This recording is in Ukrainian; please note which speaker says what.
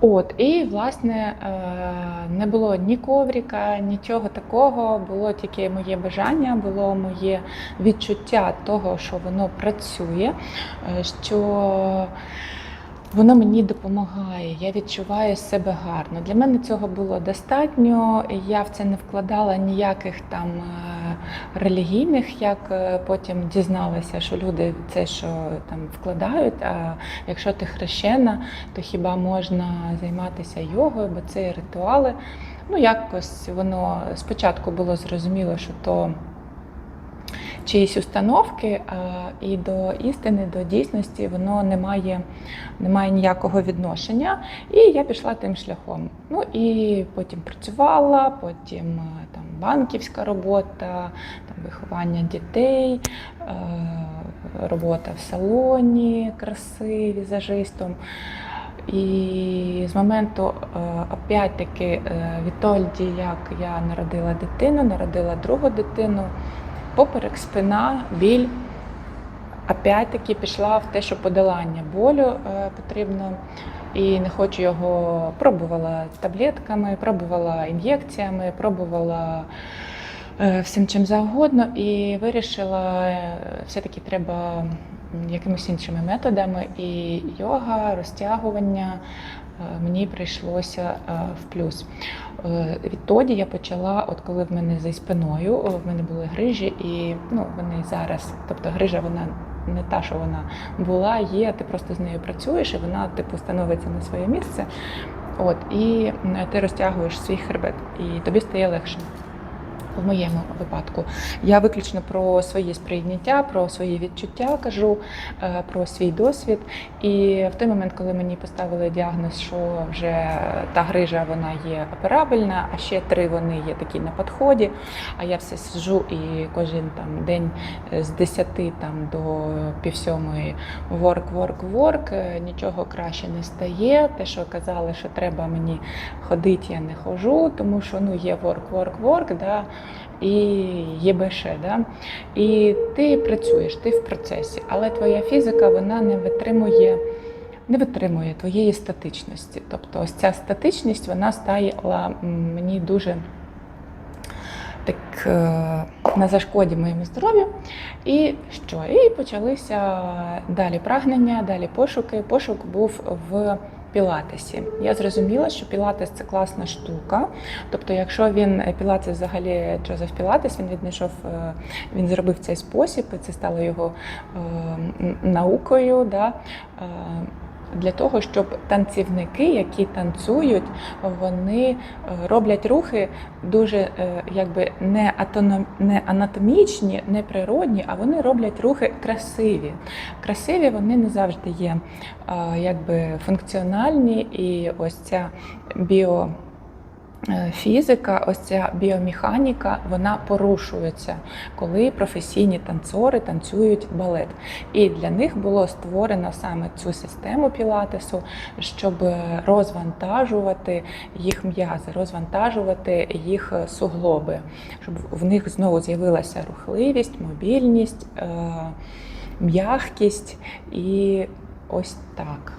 Speaker 1: От, і власне е, не було ні ковріка, нічого такого. Було тільки моє бажання, було моє відчуття того, що воно працює, е, що воно мені допомагає. Я відчуваю себе гарно. Для мене цього було достатньо. Я в це не вкладала ніяких там е, релігійних, як е, потім дізналася, що люди це що там вкладають. А якщо ти хрещена, то хіба можна займатися йогою, бо це ритуали. Ну, якось воно спочатку було зрозуміло, що то чиїсь установки, і до істини, до дійсності воно не має, не має ніякого відношення. І я пішла тим шляхом. Ну і потім працювала, потім е, там банківська робота, там виховання дітей, е, робота в салоні краси візажистом. І з моменту, е, опять-таки, е, відтоді, як я народила дитину, народила другу дитину, поперек, спина, біль. Опять-таки пішла в те, що подолання болю е, потрібно. І не хочу його пробувала таблетками, пробувала ін'єкціями, пробувала е, всім чим завгодно, і вирішила, е, все-таки треба якимись іншими методами. І йога, розтягування мені прийшлося в плюс. Відтоді я почала, от коли в мене зі спиною, в мене були грижі, і ну, вони зараз, тобто грижа вона не та, що вона була, є, ти просто з нею працюєш, і вона типу становиться на своє місце. От, і е, ти розтягуєш свій хребет, і тобі стає легше. В моєму випадку я виключно про своє сприйняття, про свої відчуття кажу, е, про свій досвід. І в той момент, коли мені поставили діагноз, що вже та грижа вона є операбельна, а ще три вони є такі на підході. А я все сиджу і кожен там день е, з 10 там до півсьомої ворк, ворк, ворк. е, Нічого краще не стає. Те, що казали, що треба мені ходити, я не ходжу, тому що ну є ворк, ворк, ворк. І є БШ, да? і ти працюєш, ти в процесі, але твоя фізика вона не витримує, не витримує твоєї статичності. Тобто ось ця статичність вона стала мені дуже так е, на зашкоді моєму здоров'ю. І що? І почалися далі прагнення, далі пошуки. Пошук був в пілатесі. Я зрозуміла, що пілатес це класна штука. Тобто, якщо він пілатес взагалі Джозеф Пілатес, він віднайшов, е, він зробив цей спосіб, і це стало його е, наукою. Да? Для того, щоб танцівники, які танцюють, вони е, роблять рухи дуже е, якби не, не анатомічні, не природні, а вони роблять рухи красиві. Красиві вони не завжди є е, якби функціональні, і ось ця біо. Е, Фізика, ось ця біомеханіка, вона порушується, коли професійні танцори танцюють балет. І для них було створено саме цю систему пілатесу, щоб розвантажувати їх м'язи, розвантажувати їх суглоби, щоб в них знову з'явилася рухливість, мобільність, е, м'якість і ось так.